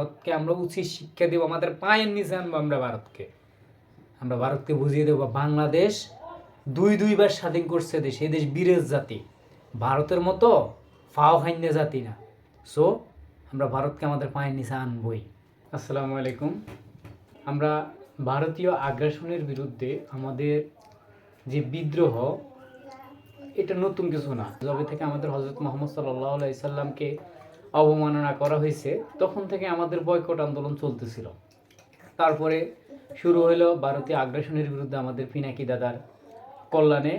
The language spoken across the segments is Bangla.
ভারতকে আমরা উচিত শিক্ষা দেবো, আমাদের পায়ের নিচে আনব আমরা ভারতকে। আমরা ভারতকে বুঝিয়ে দেবো, বাংলাদেশ দুই দুইবার স্বাধীন করছে দেশ, এই দেশ বীরের জাতি। ভারতের মতো ফাও হাইন্য জাতি না। সো আমরা ভারতকে আমাদের পায়ের নিচে আনবই। আসসালামু আলাইকুম। আমরা ভারতীয় আগ্রাসনের বিরুদ্ধে আমাদের যে বিদ্রোহ, এটা নতুন কিছু না। যবে থেকে আমাদের হজরত মোহাম্মদ সাল্লাহ সাল্লামকে অবমাননা করা হয়েছে, তখন থেকে আমাদের বয়কট আন্দোলন চলতেছিল। তারপরে শুরু হলো ভারতীয় আগ্রাসনের বিরুদ্ধে আমাদের পিনাকি দাদার কল্যাণে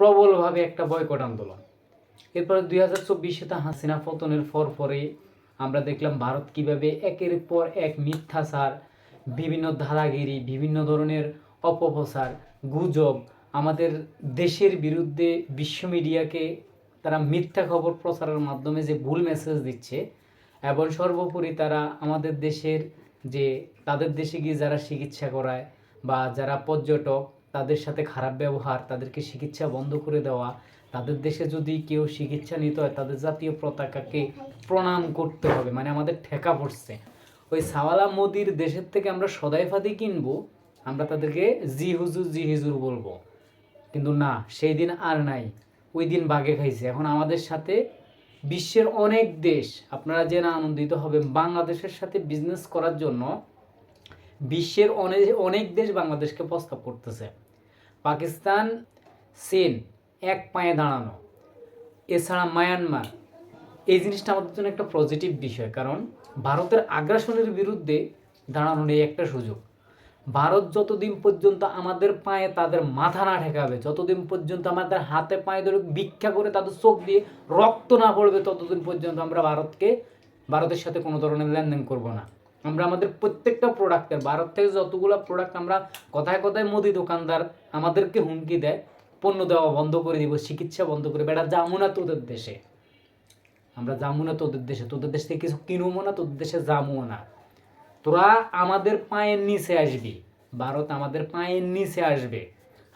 প্রবলভাবে একটা বয়কট আন্দোলন। এরপরে দুই হাজার চব্বিশে তা হাসিনা পতনের পর পরে আমরা দেখলাম ভারত কীভাবে একের পর এক মিথ্যাচার, বিভিন্ন ধারাগিরি, বিভিন্ন ধরনের অপপ্রচার, গুজব আমাদের দেশের বিরুদ্ধে বিশ্ব মিডিয়াকে তারা মিথ্যা খবর প্রচারের মাধ্যমে যে ভুল মেসেজ দিচ্ছে, এবং সর্বোপরি তারা আমাদের দেশের যে, তাদের দেশে গিয়ে যারা চিকিৎসা করায় বা যারা পর্যটক, তাদের সাথে খারাপ ব্যবহার, তাদেরকে চিকিৎসা বন্ধ করে দেওয়া, তাদের দেশে যদি কেউ চিকিৎসা নিতে হয়, তাদের জাতীয় পতাকাকে প্রণাম করতে হবে। মানে আমাদের ঠেকা পড়ছে। ওই সাওয়ালা মোদির দেশের থেকে আমরা সদাই ফাদি কিনবো, আমরা তাদেরকে জি হুজুর, জি হিজুর বলব। কিন্তু না, সেই দিন আর নাই। ওই দিন বাঘে খাইছে। এখন আমাদের সাথে বিশ্বের অনেক দেশ, আপনারা জেনে আনন্দিত হবেন, বাংলাদেশের সাথে বিজনেস করার জন্য বিশ্বের অনেক অনেক দেশ বাংলাদেশকে প্রস্তাব করতেছে। পাকিস্তান, চীন, এক পায়ে দাঁড়ানো। এছাড়া মায়ানমার। এই জিনিসটা আমাদের জন্য একটা পজিটিভ বিষয়, কারণ ভারতের আগ্রাসনের বিরুদ্ধে দাঁড়ানোর এই একটা সুযোগ। ভারত যতদিন পর্যন্ত আমাদের পায়ে তাদের মাথা না ঠেকাবে, যতদিন পর্যন্ত আমাদের হাতে পায়ে ধরে ভিক্ষা করে তাদের চোখ দিয়ে রক্ত না পড়বে, ততদিন পর্যন্ত আমরা ভারতকে, ভারতের সাথে কোনো ধরনের লেনদেন করব না। আমরা আমাদের প্রত্যেকটা প্রোডাক্টের ভারত থেকে যতগুলো প্রোডাক্ট আমরা কথায় কথায় মোদি দোকানদার আমাদেরকে হুমকি দেয়, পণ্য দেওয়া বন্ধ করে দিব, চিকিৎসা বন্ধ করে বেড়া যাব না তোদের দেশে। আমরা যাব না তোদের দেশে, তোদের দেশ থেকে কিছু কিনবো না, তোদের দেশে যাব না। তোরা আমাদের পায়ের নিচে আসবি। ভারত আমাদের পায়ের নিচে আসবে।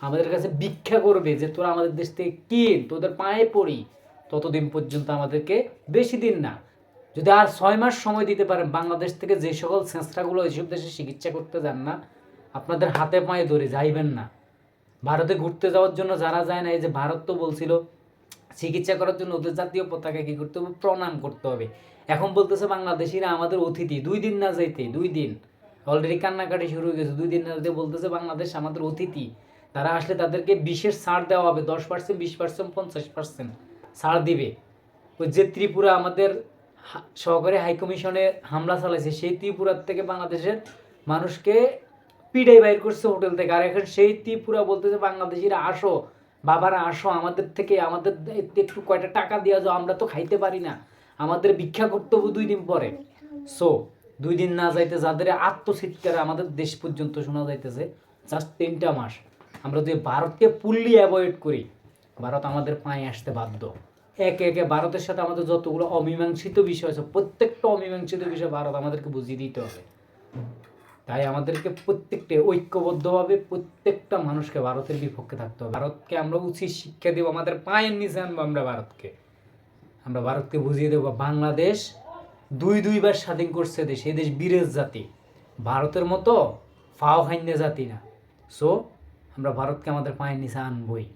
আমাদের কাছে ভিক্ষা করবে যে, তোরা আমাদের দেশ থেকে কিন তোদের পায়ে পড়ি। ততদিন পর্যন্ত আমাদেরকে বেশি দিন না। যদি আর ছয় মাস সময় দিতে পারেন, বাংলাদেশ থেকে যে সকল সংস্থাগুলো এইসব দেশে চিকিৎসা করতে যান না, আপনাদের হাতে পায়ে ধরে যাইবেন না। ভারতে ঘুরতে যাওয়ার জন্য যারা যায় না, এই যে ভারত তো বলছিল চিকিৎসা করার জন্য ওদের জাতীয় পতাকা কি করতে হবে? প্রণাম করতে হবে। এখন বলতেছে বাংলাদেশিরা আমাদের অতিথি, দুই দিন না যাইতে, দুই দিন। অলরেডি কান্নাকাটি শুরু হয়ে গেছে, দুই দিন না যেতে বলতেছে বাংলাদেশ আমাদের অতিথি। তারা আসলে তাদেরকে বিশেষ ছাড় দেওয়া হবে, দশ পার্সেন্ট বিশ পার্সেন্ট পঞ্চাশ পার্সেন্ট ছাড় দিবে। ওই যে ত্রিপুরা আমাদের সহকারী হাইকমিশনে হামলা চালাইছে, সেই ত্রিপুরার থেকে বাংলাদেশের মানুষকে পিড়াই বাইর করছে হোটেল থেকে। আর এখন সেই ত্রিপুরা বলতেছে বাংলাদেশিরা আসো বাবারা, আসো, আমাদের থেকে, আমাদের একটু কয়টা টাকা দেওয়া যাও, আমরা তো খাইতে পারি না। আমাদের ভিক্ষা করতে হবে দুই দিন পরে। সো দুই দিন না যাইতে, যাদের আত্মচিৎকারে আমাদের দেশ পর্যন্ত শোনা যাইতেছে জাস্ট তিনটা মাস। আমরা যদি ভারতকে পুল্লি অ্যাভয়েড করি, ভারত আমাদের পায়ে আসতে বাধ্য। একে একে ভারতের সাথে আমাদের যতগুলো অমীমাংসিত বিষয় আছে, প্রত্যেকটা অমীমাংসিত বিষয় ভারত আমাদেরকে বুঝিয়ে দিতে হবে। তাই আমাদেরকে প্রত্যেকটা ঐক্যবদ্ধভাবে প্রত্যেকটা মানুষকে ভারতের বিপক্ষে থাকতে হবে। ভারতকে আমরা উচিত শিক্ষা দেবো আমাদের পায়ের নিচে আনব আমরা ভারতকে। আমরা ভারতকে বুঝিয়ে দেবো, বাংলাদেশ দুই দুইবার স্বাধীন করছে দেশ, এই দেশ বীরের জাতি। ভারতের মতো ফাও হাইন্য জাতি না। সো আমরা ভারতকে আমাদের পায়ের নিচে আনবই।